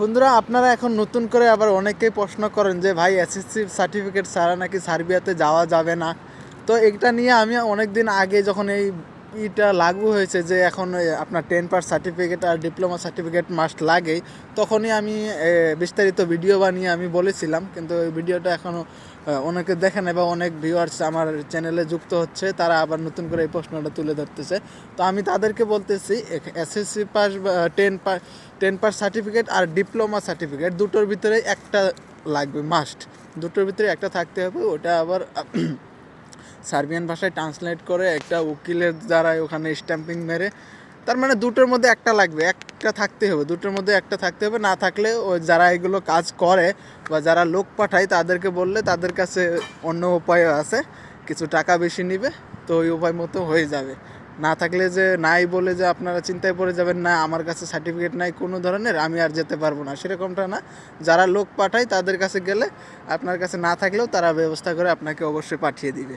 বন্ধুরা, আপনারা এখন নতুন করে আবার অনেকেই প্রশ্ন করেন যে, ভাই এসএসসি সার্টিফিকেট ছাড়া নাকি সার্বিয়াতে যাওয়া যাবে না? তো এটা নিয়ে আমি অনেক দিন আগে যখন এই ইটা লাগু হয়েছে যে এখন আপনার টেন পাস সার্টিফিকেট আর ডিপ্লোমা সার্টিফিকেট মাস্ট লাগেই। তখনই আমি বিস্তারিত ভিডিও বানিয়ে আমি বলেছিলাম, কিন্তু ওই ভিডিওটা এখনও অনেকে দেখেন এবং অনেক ভিউয়ার্স আমার চ্যানেলে যুক্ত হচ্ছে, তারা আবার নতুন করে এই প্রশ্নটা তুলে ধরতেছে। তো আমি তাদেরকে বলতেছি SSC pass ten pass ten pass certificate আর ডিপ্লোমা সার্টিফিকেট দুটোর ভিতরে একটা লাগবে মাস্ট দুটোর ভিতরে একটা থাকতে হবে, ওটা আবার সার্বিয়ান ভাষায় ট্রান্সলেট করে একটা উকিলের দ্বারা ওখানে স্ট্যাম্পিং মেরে, তার মানে দুটোর মধ্যে একটা লাগবে, একটা থাকতে হবে, দুটোর মধ্যে একটা থাকতে হবে, না থাকলে ও যারা এগুলো কাজ করে বা যারা লোক পাঠায় তাদেরকে বললে তাদের কাছে অন্য উপায়ও আছে, কিছু টাকা বেশি নিবে, তো ওই উপায় মতো হয়ে যাবে। না থাকলে যে নাই বলে যে আপনারা চিন্তায় পড়ে যাবেন, না, আমার কাছে সার্টিফিকেট নাই, কোনো ধরনের আমি আর যেতে পারব না, সেরকমটা না। যারা লোক পাঠায় তাদের কাছে গেলে, আপনার কাছে না থাকলেও তারা ব্যবস্থা করে আপনাকে অবশ্যই পাঠিয়ে দিবে।